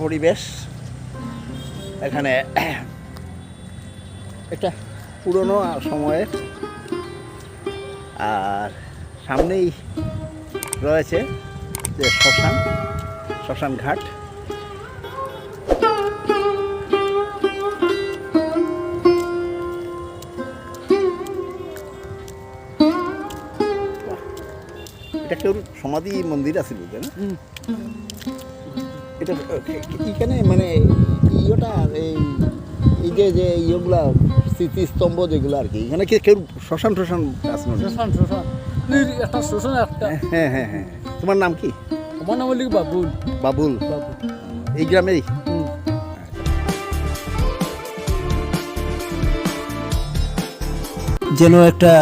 পরিবেশ এখানে এটা পুরনো সময়ের আর সামনেই রয়েছে যে শ্মশান শ্মশান ঘাট। এটা কেউ সমাধি মন্দির আছে বুঝলে না? এটা এখানে মানে ইয়েটা এই এই যে যে ইয়েগুলা স্মৃতিস্তম্ভ যেগুলো আর কি এখানে কি কেউ শ্মশান টশান শোষণ এই একটা শোষণ একটা। হ্যাঁ হ্যাঁ হ্যাঁ তোমার নাম কি? আমার নাম হলি বাবুল। বাবুল। বাবুল। এই গ্রামেই? যেন একটা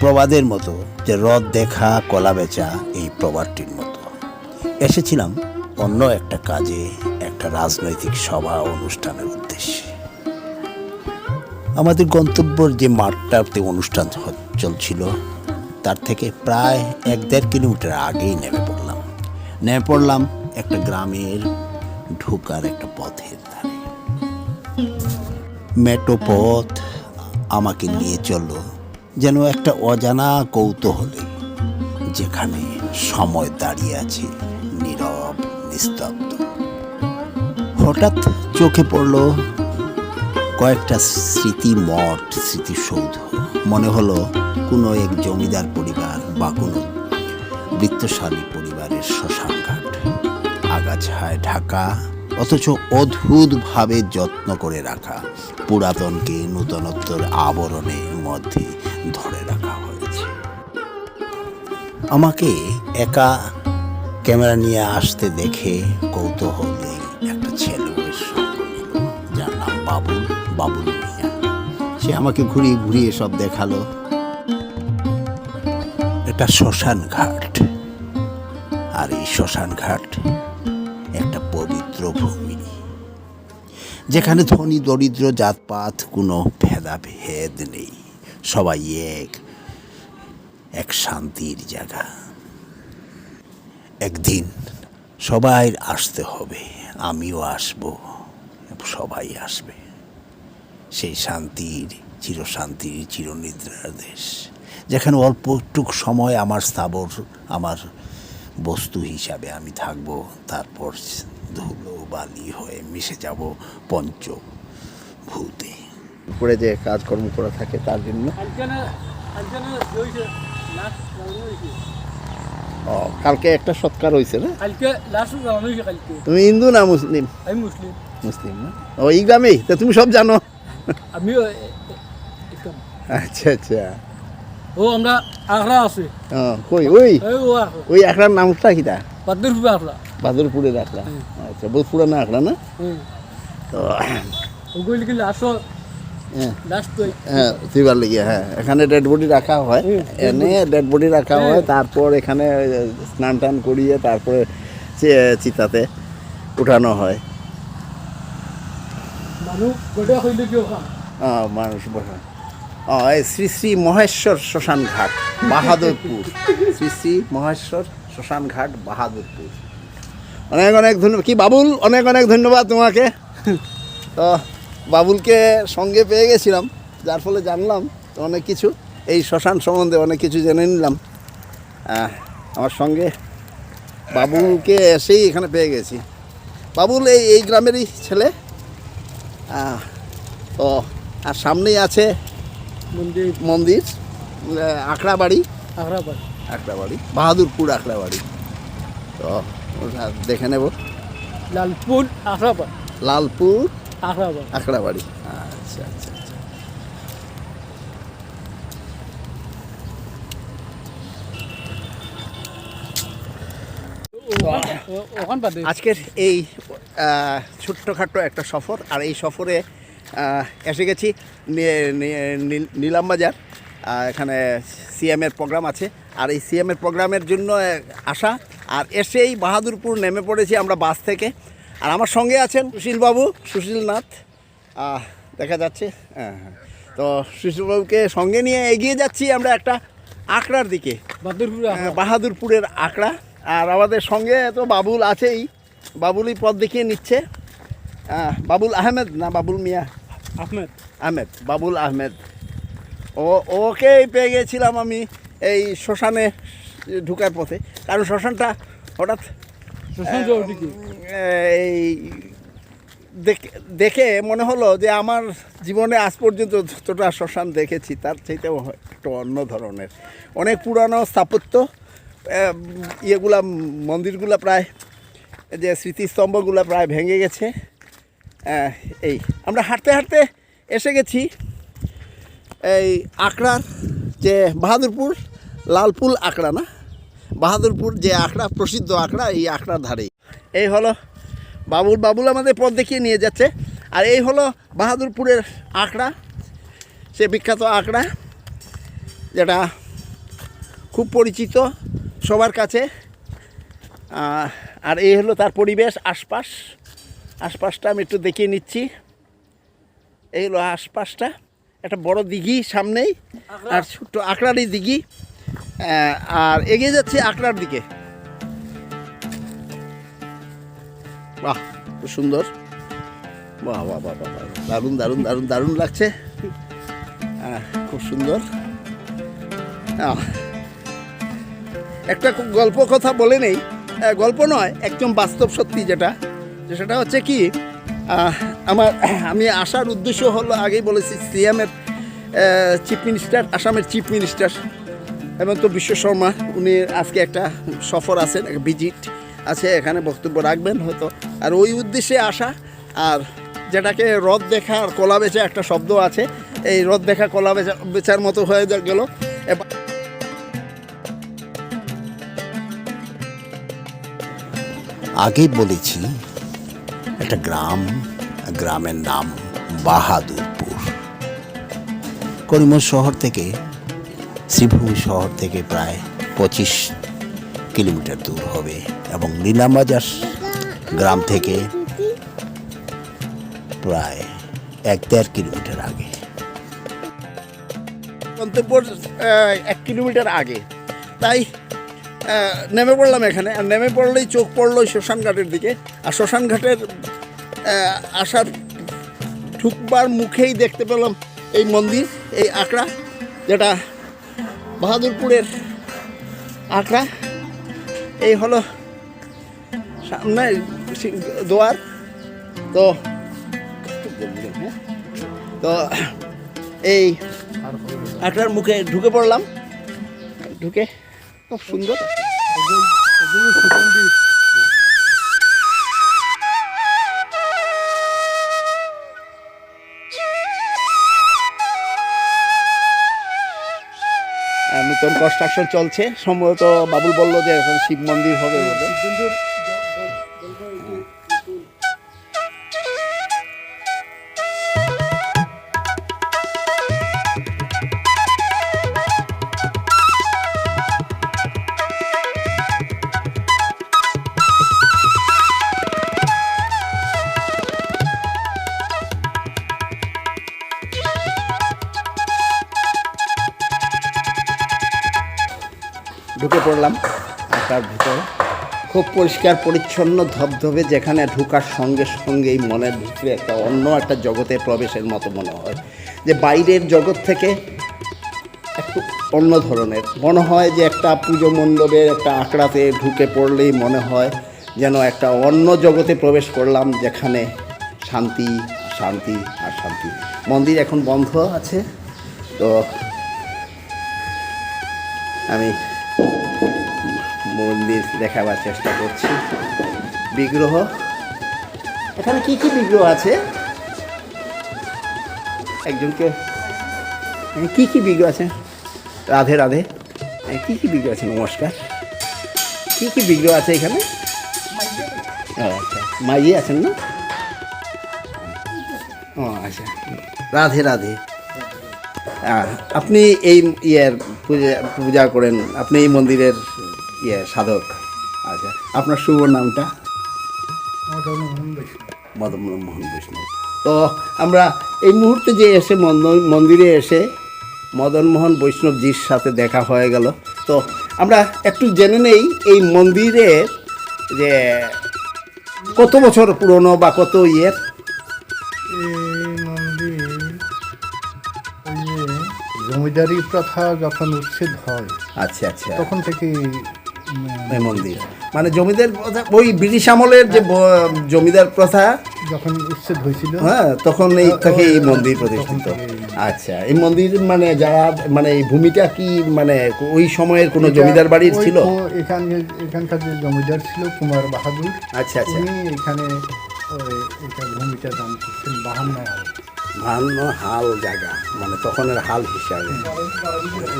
প্রবাদের মতো যে রথ দেখা কলা বেচা এই প্রবাদটির মতো। এসেছিলাম অন্য একটা কাজে, একটা রাজনৈতিক সভা অনুষ্ঠানের উদ্দেশ্যে। আমাদের গন্তব্যর যে মাঠটাতে অনুষ্ঠান চলছিল, তার থেকে প্রায় এক দেড় কিলোমিটার আগেই নেমে পড়লাম। নেমে পড়লাম একটা গ্রামের ঢোকার একটা পথের ধারে। মেটো পথ আমাকে নিয়ে চলল, যেন একটা অজানা কৌতূহলে, যেখানে সময় দাঁড়িয়ে আছে। নিস্তব্ধ। হঠাৎ চোখে পড়ল কয়েকটা স্মৃতি মঠ, স্মৃতিসৌধ। মনে হলো কোনো এক জমিদার পরিবার বা কোনো বৃত্তশালী পরিবারের শ্মশানঘাট, আগাছায় ঢাকা, অথচ অদ্ভুতভাবে যত্ন করে রাখা, পুরাতনকে নূতনত্বর আবরণের মধ্যে ধরে রাখা হয়েছে। আমাকে একা ক্যামেরা নিয়ে আসতে দেখে কৌতূহলে একটা ছেলে যার নাম বাবুল বাবুল মিয়া। সে আমাকে ঘুরিয়ে ঘুরিয়ে সব দেখাল। এটা শ্মশান ঘাট। আর এই শ্মশান ঘাট একটা পবিত্র ভূমি। যেখানে ধনী, দরিদ্র, জাতপাত, কোনো ভেদাভেদ নেই। সবাই এক এক শান্তির জায়গা। একদিন সবাই আসতে হবে আমিও আসব সবাই আসবে। সেই শান্তির চিরশান্তির চিরনিদ্রার দেশ যেখানে অল্পটুক সময় আমার স্থাবর আমার বস্তু হিসাবে আমি থাকব তারপর ধুলো বালি হয়ে মিশে যাব পঞ্চ ভূতে উপরে যে কাজকর্ম করা থাকে তার জন্য? ও, কালকে একটা সৎকার হয়েছে না? কালকে লাস্ট রাউন্ড হয়েছে কালকে। তুমি হিন্দু না মুসলিম? আমি মুসলিম। মুসলিম না? ও এই গ্রামেই তা তুমি সব জানো। আমিও আচ্ছা আচ্ছা। ও আমরা আখড়া আছে। কই ওই? ওই একটার নামটা কিটা? বাদ্দুর ফুবে আখড়া। বাদুরপুরের আখড়া। আচ্ছা বহুত পুরানো আখড়া না? হুম তো ওগুলি কি লাস্ট হ্যাঁ। তো হ্যাঁ লেগে হ্যাঁ। এখানে ডেড বডি রাখা হয়। এনে ডেড বডি রাখা হয়। তারপর এখানে স্নান টান করিয়ে তারপরে চিতাতে উঠানো হয়। মানুষ বসা এই শ্রী শ্রী মহেশ্বর শ্মশান ঘাট বাহাদুরপুর। শ্রী শ্রী মহেশ্বর শ্মশান ঘাট বাহাদুরপুর। অনেক অনেক ধন্যবাদ কি বাবুল? অনেক অনেক ধন্যবাদ তোমাকে। তো বাবুলকে সঙ্গে পেয়ে গেছিলাম যার ফলে জানলাম অনেক কিছু। এই শ্মশান সম্বন্ধে অনেক কিছু জেনে নিলাম। আমার সঙ্গে বাবুলকে এসেই এখানে পেয়ে গেছি। বাবুল এই এই গ্রামেরই ছেলে। তো আর সামনেই আছে মন্দির। মন্দির আহ, আখড়াবাড়ি। আখড়া পাই আখড়াবাড়ি বাহাদুরপুর আখড়াবাড়ি। তো ওটা দেখে নেব। লালপুর আখড়া পাই লালপুর আখড়া আচ্ছা আচ্ছা আচ্ছা। আজকের এই ছোট্টখাট্ট একটা সফর আর এই সফরে এসে গেছি নি- নি- নীল- নীলামবাজার আহ, এখানে সিএমের প্রোগ্রাম আছে। আর এই সিএমের প্রোগ্রামের জন্য আসা আর এসেই বাহাদুরপুর নেমে পড়েছি আমরা বাস থেকে। আর আমার সঙ্গে আছেন সুশীলবাবু সুশীলনাথ। দেখা যাচ্ছে। হ্যাঁ হ্যাঁ। তো সুশীলবাবুকে সঙ্গে নিয়ে এগিয়ে যাচ্ছি আমরা একটা আঁকড়ার দিকে। বাদুরপুর আহ, বাহাদুরপুরের আঁকড়া। আর আমাদের সঙ্গে তো বাবুল আছেই। বাবুলই পথ দেখিয়ে নিচ্ছে। বাবুল আহমেদ না বাবুল মিয়া? আহমেদ। আহমেদ বাবুল আহমেদ। ও ওকেই পেয়ে গেছিলাম আমি এই শ্মশানে ঢুকার পথে। কারণ শ্মশানটা হঠাৎ এই, দেখে- মনে হলো যে আমার জীবনে আজ পর্যন্ত যতটা শ্মশান দেখেছি, তার চাইতেও একটু অন্য ধরনের। অনেক পুরানো স্থাপত্য ইয়েগুলা, মন্দিরগুলা প্রায়, যে স্মৃতিস্তম্ভগুলো প্রায় ভেঙে গেছে। এই, আমরা হাঁটতে হাঁটতে এসে গেছি, এই আখড়ার যে বাহাদুরপুর, লালপুল আখড়া না? বাহাদুরপুর যে আখড়া, প্রসিদ্ধ আখড়া, এই আখড়ার ধারেই এই হলো বাবুল। বাবুল আমাদের পথ দেখিয়ে নিয়ে যাচ্ছে। আর এই হলো বাহাদুরপুরের আখড়া। সে বিখ্যাত আখড়া, যেটা খুব পরিচিত সবার কাছে। আর এই হলো তার পরিবেশ, আশপাশ। আশপাশটা আমি একটু দেখিয়ে নিচ্ছি। এই হলো আশপাশটা। একটা বড় দিঘি সামনেই। আর ছোট্ট আঁকড়ারই দিঘি। আর এগিয়ে যাচ্ছে আকড়ার দিকে। বাহ, খুব সুন্দর। বাহ বাহ বাহ বাহ। দারুণ দারুণ দারুণ দারুণ লাগছে। খুব সুন্দর। একটা গল্প কথা বলে নেই। গল্প নয়, একদম বাস্তব সত্যি যেটা। সেটা হচ্ছে কি আমার, আমি আসার উদ্দেশ্য হলো আগেই বলেছি সিএমের চিফ মিনিস্টার, আসামের চিফ মিনিস্টার। হেমন্ত বিশ্ব শর্মা, উনি আজকে একটা সফর আছেন একটা ভিজিট আছে, এখানে বক্তব্য রাখবেন হয়তো। আর ওই উদ্দেশ্যে আসা, আর যেটাকে রথ দেখা আর কলা বেচা একটা শব্দ আছে, এই রথ দেখা, কলা বেচা, বেচার মতো হয়ে গেল। আগেই বলেছি, একটা গ্রাম, গ্রামের নাম বাহাদুরপুর। করিমগঞ্জ শহর থেকে শ্রীভূমি শহর থেকে প্রায় পঁচিশ কিলোমিটার দূর হবে এবং নীলামবাজার গ্রাম থেকে প্রায় এক দেড় কিলোমিটার আগে। গন্তব্য এক কিলোমিটার আগে। তাই নেমে পড়লাম এখানে। আর নেমে পড়লেই চোখ পড়ল ওই শ্মশান ঘাটের দিকে। আর শ্মশান ঘাটের আসার ঢুকবার মুখেই দেখতে পেলাম এই মন্দির, এই আঁকড়া যেটা বাহাদুরপুরের আঁকড়া। এই হলো সামনে দোয়ার। তো? তো এই আঁকড়ার মুখে ঢুকে পড়লাম। ঢুকে, খুব সুন্দর। নতুন কনস্ট্রাকশন চলছে। সম্ভবত বাবুল বলল যে এখন শিব মন্দির হবে পড়লাম আঁকার ভিতরে খুব পরিষ্কার, পরিচ্ছন্ন, ধবধবে যেখানে ঢুকার সঙ্গে সঙ্গেই মনের ভিতরে একটা অন্য একটা জগতে প্রবেশের মতো মনে হয়। যে বাইরের জগৎ থেকে একটু অন্য ধরনের। মনে হয় যে একটা পুজো মণ্ডপের একটা আঁকড়াতে ঢুকে পড়লেই মনে হয় যেন একটা অন্য জগতে প্রবেশ করলাম, যেখানে শান্তি শান্তি আর শান্তি মন্দির এখন বন্ধ আছে, তো আমি মন্দির দেখাবার চেষ্টা করছি। বিগ্রহ। এখানে কি কি বিগ্রহ আছে? একজনকে কি কি বিগ্রহ আছে? রাধে রাধে। কি কি বিগ্রহ আছে? নমস্কার। কি কি বিগ্রহ আছে এখানে? আচ্ছা। মাইজি আছেন না? ও আচ্ছা। রাধে রাধে। আপনি এই ইয়ের পূজা পূজা করেন। আপনি এই মন্দিরের ইয়ে সাধক আচ্ছা আপনার শুভ নামটা? মদন মোহন বৈষ্ণব। তো আমরা এই মুহূর্তে যে এসে মন্দ- মন্দিরে এসে মদন মোহন বৈষ্ণবজির সাথে দেখা হয়ে গেল। তো আমরা একটু জেনে নেই এই মন্দিরে যে কত বছর পুরনো বা কত ইয়ের জমিদারি প্রথা যখন উচ্ছেদ হয় আচ্ছা আচ্ছা। তখন থেকে মন্দির। মানে জমিদার প্রথা ওই ব্রিটিশ আমলের যে জমিদার প্রথা যখন উচ্ছেদ হয়েছিল। হ্যাঁ তখন এই থেকে এই মন্দির প্রতিষ্ঠিত। আচ্ছা এই মন্দির মানে যারা মানে এই ভূমিটা কি মানে ওই সময়ের কোনো জমিদার বাড়ির ছিল? এখানে এখানকার যে জমিদার ছিল কুমার বাহাদুর আচ্ছা আচ্ছা। উনি এখানে এটা ভূমিটা দান করছেন বাহান্ন হাল। বাহান্ন হাল জায়গা মানে তখনের হাল হিসাবে।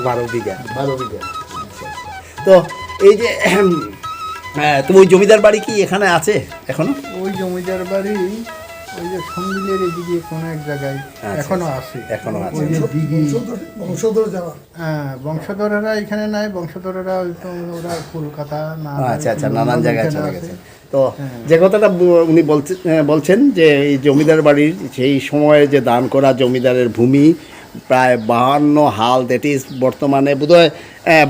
বারো বিঘা। বারো বিঘা। আচ্ছা, আচ্ছা। তো এই যে হ্যাঁ তো ওই জমিদার বাড়ি কি এখানে আছে এখনও? ওই জমিদার বাড়ি ওই যে সন্দিলের এদিকে কোনো এক জায়গায় এখনও আছে। এখনও আছে। ওই যে দিঘি। হ্যাঁ বংশধরেরা এখানে নাই বংশধরেরা ওই তো ওরা কলকাতা না আচ্ছা আচ্ছা নানান জায়গায় চলে গেছে। তো যে কথাটা উনি বলছেন বলছেন যে এই জমিদার বাড়ির সেই সময়ে যে দান করা জমিদারের ভূমি প্রায় বাহান্ন হাল দ্যাট ইজ বর্তমানে বোধহয়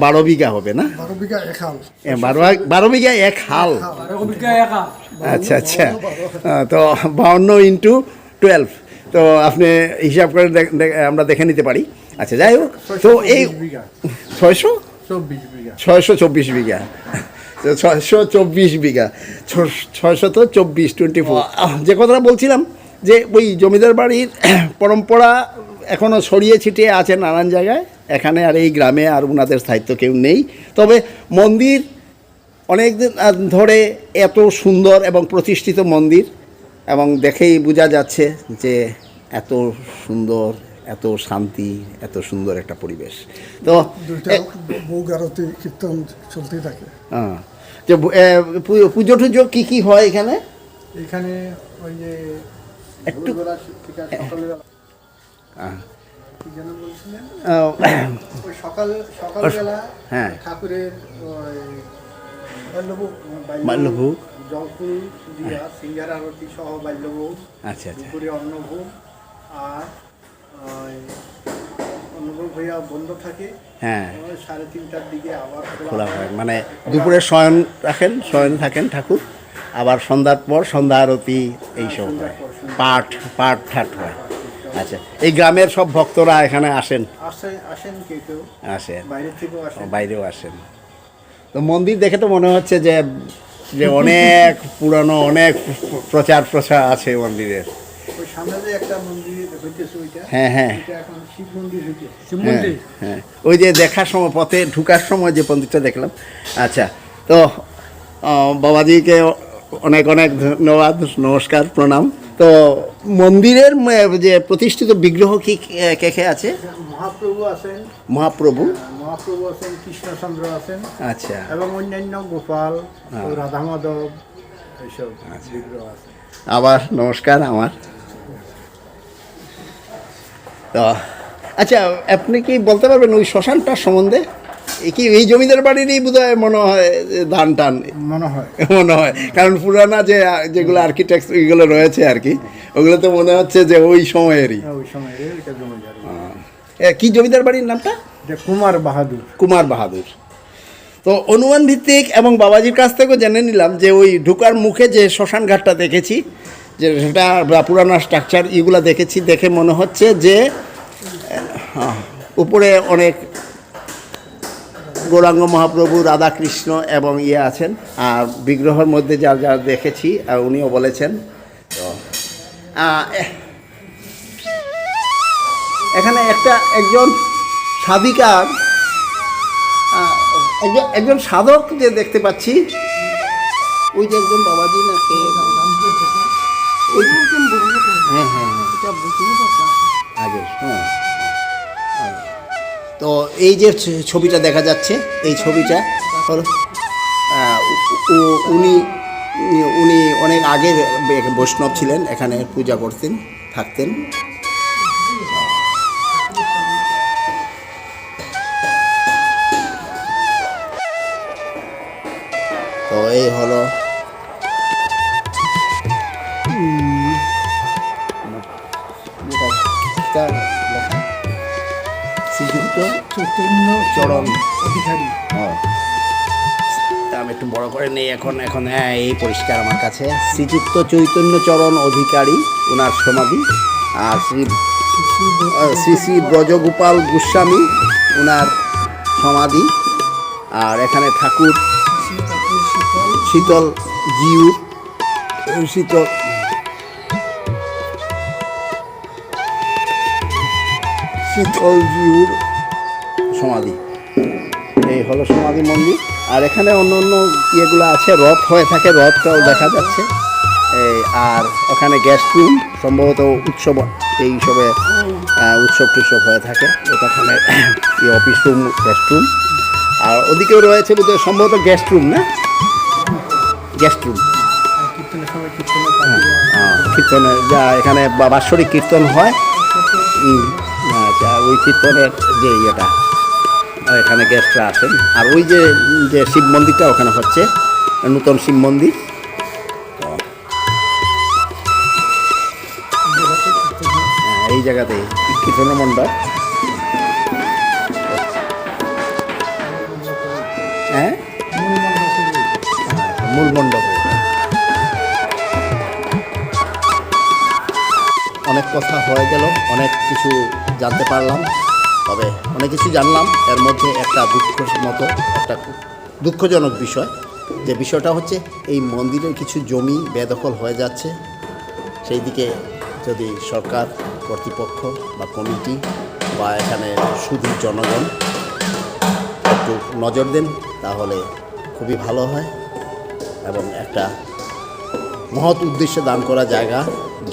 বারো বিঘা হবে না? বারো বিঘা এক হাল। বারো বিঘা এক হাল। আচ্ছা আচ্ছা। তো বাহান্ন ইন্টু টুয়েলভ তো আপনি হিসাব করে আমরা দেখে নিতে পারি। আচ্ছা যাই হোক তো এই ছয়শো? ছয়শো চব্বিশ বিঘা। ছয়শো চব্বিশ বিঘা। ছয়শো তো চব্বিশ টোয়েন্টি ফোর যে কথাটা বলছিলাম যে ওই জমিদার বাড়ির পরম্পরা এখনও ছড়িয়ে ছিটিয়ে আছে নানান জায়গায়। এখানে আর এই গ্রামে আর ওনাদের স্থায়িত্ব কেউ নেই। তবে মন্দির অনেক দিন ধরে এত সুন্দর এবং প্রতিষ্ঠিত মন্দির এবং দেখেই বোঝা যাচ্ছে যে এত সুন্দর এত শান্তি এত সুন্দর একটা পরিবেশ। তো কীর্তন চলতেই থাকে। হ্যাঁ। যে পুজো টুজো কী কী হয় এখানে? এখানে ওই যে একটু সকাল সকালবেলা হ্যাঁ। ঠাকুরের বাল্যভোগ। জলফুল দিয়া সিঙ্গার আরতি সহ বাল্যভোগ আচ্ছা আচ্ছা। দুপুরে অন্নভোগ আর অন্নভোগ হইয়া বন্ধ থাকে। হ্যাঁ। সাড়ে তিনটার দিকে আবার খোলা হয়। মানে দুপুরে শয়ন রাখেন শয়ন থাকেন ঠাকুর। আবার সন্ধ্যার পর সন্ধ্যা আরতি এইসব হয়। পাঠ পাঠ ঠাট হয়। আচ্ছা এই গ্রামের সব ভক্তরা এখানে আসেন? আসেন কেউ কেউ। আসেন। বাইরে থেকেও আসেন। বাইরেও আসেন। তো মন্দির দেখে তো মনে হচ্ছে যে যে অনেক পুরানো অনেক প্রচার প্রসার আছে মন্দিরের ওই যে একটা মন্দির হইতেছে ওইটা হ্যাঁ হ্যাঁ। এটা এখন শিব মন্দির হইতেছে শিব মন্দির? হ্যাঁ ওই যে দেখার সময় পথে ঢুকার সময় যে মন্দিরটা দেখলাম। আচ্ছা তো বাবাজিকে অনেক অনেক ধন্যবাদ নমস্কার প্রণাম। তো মন্দিরের যে প্রতিষ্ঠিত বিগ্রহ কি কে- কে আছে? মহাপ্রভু আছেন। মহাপ্রভু? মহাপ্রভু আছেন কৃষ্ণচন্দ্র আছেন আচ্ছা। এবং অন্যান্য গোপাল রাধা মাধব এইসব বিগ্রহ আছে। আবার নমস্কার আমার। তো আচ্ছা আপনি কি বলতে পারবেন ওই শ্মশানটার সম্বন্ধে? কি এই জমিদার বাড়িরই বোধ হয় মনে হয় ধান টান? মনে হয়। মনে হয়। কারণ পুরানা যে যেগুলো আর্কিটেক্ট এগুলো রয়েছে আর কি ওগুলো তো মনে হচ্ছে যে ওই সময়েরই। এ, কি জমিদার বাড়ির নামটা? কুমার বাহাদুর। কুমার বাহাদুর। তো অনুমান ভিত্তিক এবং বাবাজির কাছ থেকেও জেনে নিলাম যে ওই ঢুকার মুখে যে শ্মশান ঘাটটা দেখেছি যে সেটা বা পুরানো স্ট্রাকচার এগুলো দেখেছি দেখে মনে হচ্ছে যে উপরে অনেক গৌরাঙ্গ মহাপ্রভু রাধাকৃষ্ণ এবং ইয়ে আছেন আর বিগ্রহের মধ্যে যা যা দেখেছি আর উনিও বলেছেন। তো এখানে একটা একজন সাধিকার একজন একজন সাধক যে দেখতে পাচ্ছি ওই যে একজন বাবাজি না কে হ্যাঁ হ্যাঁ হ্যাঁ। আগে হ্যাঁ। তো এই যে ছবিটা দেখা যাচ্ছে, এই ছবিটা হলো উনি উনি অনেক আগে বৈষ্ণব ছিলেন, এখানে পূজা করতেন, থাকতেন। তো এই হলো চৈতন্য চরণ অধিকারী। হ্যাঁ। আমি একটু বড় করে নেই এখন এখন হ্যাঁ এই পরিষ্কার আমার কাছে। শ্রীযুক্ত চৈতন্য চরণ অধিকারী ওনার সমাধি। আর শ্রী শ্রী শ্রী ব্রজগোপাল গোস্বামী ওনার সমাধি। আর এখানে ঠাকুর, শীতল জিউ, শীতল। শীতল জিউর সমাধি। এই হলো সমাধি মন্দির। আর এখানে অন্য অন্য ইয়েগুলো আছে, রথ হয়ে থাকে, রথটাও দেখা যাচ্ছে। এই আর ওখানে গ্যাস্ট রুম সম্ভবত উৎসব, এই সবে উৎসব টুৎসব হয়ে থাকে। ওখানে, এই অফিস রুম গেস্ট রুম আর ওদিকেও রয়েছে বোধহয় সম্ভবত গেস্ট রুম না? গেস্ট রুম কীর্তনের যা এখানে বাৎসরিক কীর্তন হয়। আচ্ছা ওই কীর্তনের যে ইয়েটা। এখানে গেস্টরা আসেন আর ওই যে যে শিব মন্দিরটা ওখানে হচ্ছে নূতন শিব মন্দির। হ্যাঁ, এই জায়গাতে কীর্তনের মণ্ডপ। হ্যাঁ মূল মণ্ডপ। অনেক কথা হয়ে গেল অনেক কিছু জানতে পারলাম। তবে অনেক কিছু জানলাম। এর মধ্যে একটা দুঃখ মতো একটা দুঃখজনক বিষয়। যে বিষয়টা হচ্ছে, এই মন্দিরের কিছু জমি বেদখল হয়ে যাচ্ছে। সেই দিকে যদি সরকার, কর্তৃপক্ষ বা কমিটি বা এখানে শুধু জনগণ একটু নজর দেন, তাহলে খুবই ভালো হয়। এবং একটা মহৎ উদ্দেশ্যে দান করা জায়গা,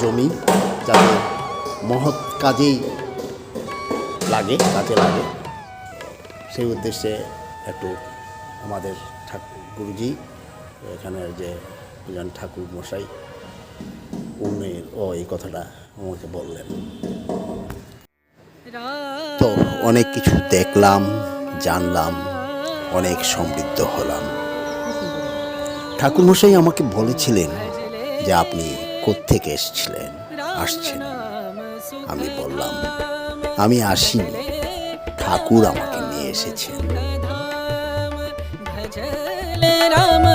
জমি, যাতে মহৎ কাজেই লাগে লাগে। সেই উদ্দেশ্যে একটু আমাদের গুরুজি এখানের যে দুজন ঠাকুর মশাই উন্নয়ন ও এই কথাটা আমাকে বললেন। তো অনেক কিছু দেখলাম, জানলাম, অনেক সমৃদ্ধ হলাম। ঠাকুরমশাই আমাকে বলেছিলেন যে আপনি কোত্থেকে এসেছিলেন, আসছেন। আমি বললাম আমি আসিনি। ঠাকুর আমাকে নিয়ে এসেছেন। রাম